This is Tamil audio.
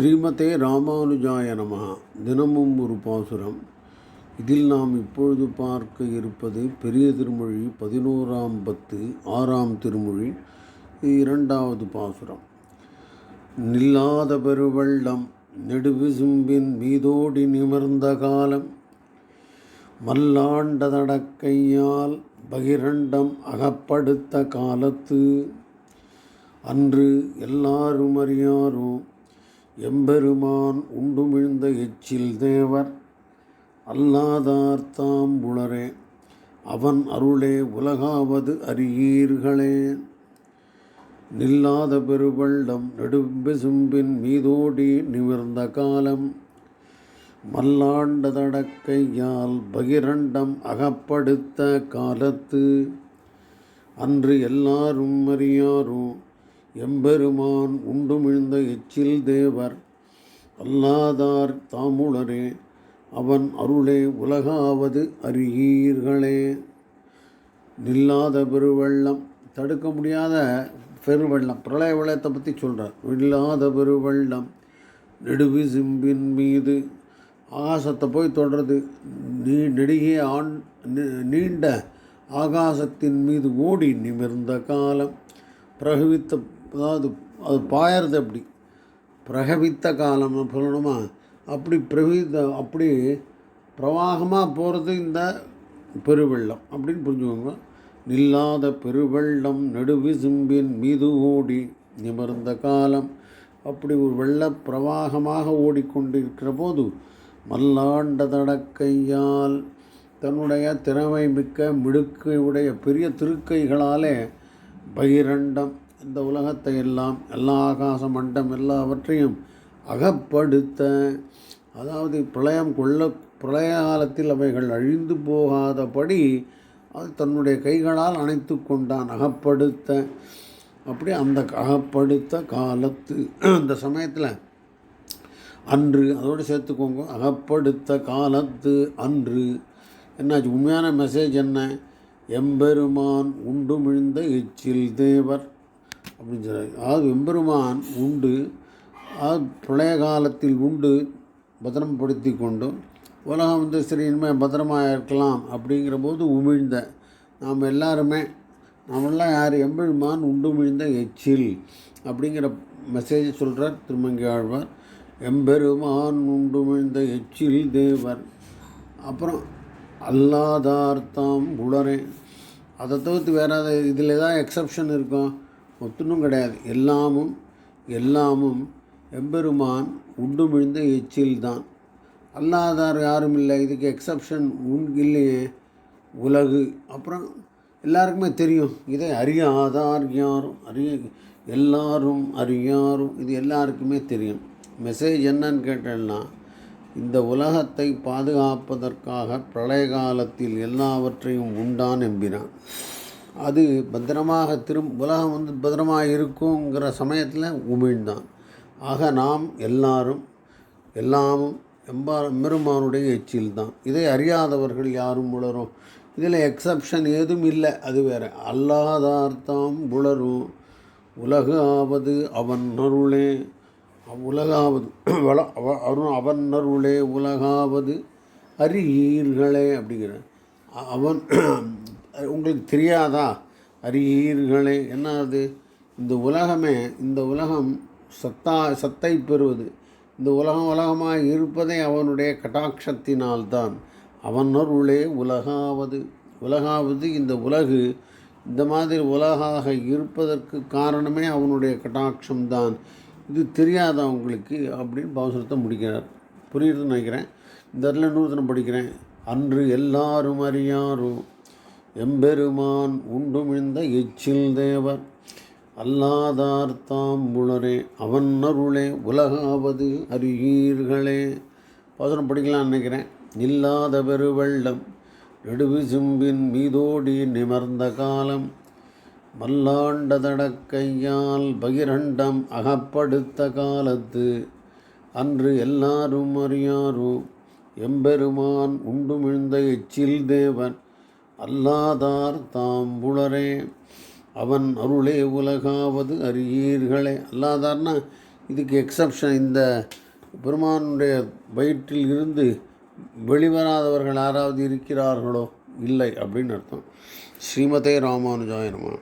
ஸ்ரீமதே ராமானுஜாய நம தினமும் ஒரு பாசுரம். இதில் நாம் இப்பொழுது பார்க்க இருப்பது பெரிய திருமொழி பதினோராம் பத்து ஆறாம் திருமொழி இரண்டாவது பாசுரம். நில்லாத பெருவள்ளம் நெடுவிசும்பின் மீதோடி நிமிர்ந்த காலம் மல்லாண்ட தடக்கையால் பகிரண்டம் அகப்படுத்த காலத்து. அன்று எல்லாரும் அறியாரோ எம்பெருமான் உண்டுமிழ்ந்த எச்சில் தேவர் அல்லாதார் தாம் உளரே அவன் அருளே உலகாவது அறியீர்களே. நில்லாத பெருவள்ளம் நெடும்பெசும்பின் மீதோடி நிமிர்ந்த காலம் மல்லாண்ட தடக்கையால் பகிரண்டம் அகப்படுத்த காலத்து. அன்று எல்லாரும் அறியாரும் எம்பெருமான் உண்டுமிழ்ந்த எச்சில் தேவர் அல்லாதார் தாமுளரே அவன் அருளே உலகாவது அறியீர்களே. நில்லாத பெருவெள்ளம் தடுக்க முடியாத பெருவெள்ளம் பிரளய வெள்ளத்தை பற்றி சொல்கிறார் நில்லாத பெருவெள்ளம் நெடுவி சிம்பின் மீது ஆகாசத்தை போய் தொடர்றது நீ நெடுகிய ஆண் நீண்ட ஆகாசத்தின் மீது ஓடி நிமிர்ந்த காலம் பிரகவித்த அதாவது அது பாயறது அப்படி. பிரகவித்த காலம்னு சொல்லணுமா? அப்படி பிரவித்த அப்படி பிரவாகமாக போகிறது இந்த பெருவெள்ளம் அப்படின்னு புரிஞ்சுக்கோங்க. நில்லாத பெருவெள்ளம் நெடுவிசும்பின் மீது ஓடி நிமிர்ந்த காலம். அப்படி ஒரு வெள்ள பிரவாகமாக ஓடிக்கொண்டிருக்கிற போது மல்லாண்ட தடக்கையால் தன்னுடைய திறமை மிக்க மிடுக்கையுடைய பெரிய திருக்கைகளாலே பகிரண்டம் இந்த உலகத்தை எல்லாம் எல்லா ஆகாச மண்டம் எல்லாவற்றையும் அகப்படுத்த அதாவது பிரளயம் கொள்ள பிரளய காலத்தில் அவைகள் அழிந்து போகாதபடி அது தன்னுடைய கைகளால் அணைத்து கொண்டான் அகப்படுத்த. அப்படி அந்த அகப்படுத்த காலத்து அந்த சமயத்தில் அன்று அதோடு சேர்த்துக்கோங்க அகப்படுத்த காலத்து அன்று. என்னாச்சு? உண்மையான மெசேஜ் என்ன? எம்பெருமான் உண்டு மிழ்ந்த எச்சில் தேவர். அப்படின்னு சொல்றாரு அதாவது எம்பெருமான் உண்டு அதாவது பிரளய காலத்தில் உண்டு பத்திரப்படுத்தி கொண்டும் உலகம் வந்து சரி இனிமேல் பத்திரமாக இருக்கலாம் அப்படிங்கிற போது உமிழ்ந்த நாம் எல்லாருமே நம்மளாம் யார் எம்பெருமான் உண்டுமிழ்ந்த எச்சில் அப்படிங்கிற மெசேஜ் சொல்கிறார் திருமங்கி ஆழ்வார் எம்பெருமான் உண்டுமிழ்ந்த எச்சில் தேவர் அப்புறம் அல்லாதார்த்தாம் உளரே அதை தவிர்த்து வேறு இதில் ஏதாவது எக்ஸப்ஷன் இருக்கும் ஒத்துணும் கிடையாது. எல்லாமும் எல்லாமும் எம்பெருமான் உண்டு விழுந்த எச்சில் தான் அல்லாதார் யாரும் இல்லை. இதுக்கு எக்ஸப்ஷன் உன் இல்லையே. உலகு. அப்புறம் எல்லாருக்குமே தெரியும். இதை அறியாதார் யாரும் அறிய எல்லாரும் அறியாரும். இது எல்லாருக்குமே தெரியும். மெசேஜ் என்னன்னு கேட்டேன்னா இந்த உலகத்தை பாதுகாப்பதற்காக பிரளய காலத்தில் எல்லாவற்றையும் உண்டான் எம்பினான் அது பத்திரமாக திரும் உலகம் வந்து பத்திரமாக இருக்குங்கிற சமயத்தில் உமிழ்ந்தான். ஆக நாம் எல்லாரும் எல்லாமும் எம்பா எம்பெருமானுடைய எச்சில் தான் இதை அறியாதவர்கள் யாரும் உளரும் இதில் எக்ஸப்ஷன் ஏதும் இல்லை அது வேற. அல்லாதார்த்தாம் உளரும் உலகு ஆவது அவன் அருளே உலகாவது வள அவ- அருண் அவன் அருளே உலகாவது அறியீர்களே அப்படிங்கிற. அவன் உங்களுக்கு தெரியாதா? அறியீர்களே என்ன அது இந்த உலகமே இந்த உலகம் சத்தா சத்தை பெறுவது. இந்த உலகம் உலகமாக இருப்பதே அவனுடைய கட்டாட்சத்தினால்தான். அவன் அருளே உலகாவது. உலகாவது இந்த உலகு இந்த மாதிரி உலகாக இருப்பதற்கு காரணமே அவனுடைய கட்டாட்சம்தான். இது தெரியாத உங்களுக்கு? அப்படின்னு பாசுரத்தை முடிக்கிறார். புரியுதுன்னு நினைக்கிறேன். இந்த இடத்துல நூறுத்தனம் படிக்கிறேன். அன்று எல்லாரும் அறியாரும் எம்பெருமான் உண்டுமிழ்ந்த எச்சில் தேவர் அல்லாதார்த்தாம் உளரே அவன் அருளே உலகாவது அறியீர்களே. பதனம் படிக்கலாம்னு நினைக்கிறேன். இல்லாத பெருவெள்ளம் நெடுவிசும்பின் மீதோடி நிமர்ந்த காலம் மல்லாண்ட தடக்கையால் பகிரண்டம் அகப்படுத்த காலத்து அன்று எல்லாரும் அறியாரோ எம்பெருமான் உண்டுமிழ்ந்த எச்சில் தேவன் அல்லாதார் தாம் புலரே அவன் அருளே உலகாவது அறியீர்களே. அல்லாதார்னா இதுக்கு எக்ஸப்ஷன் இந்த பெருமானுடைய வயிற்றில் இருந்து வெளிவராதவர்கள் யாராவது இருக்கிறார்களோ? இல்லை அப்படின்னு அர்த்தம். ஸ்ரீமதே ராமானுஜாயனமா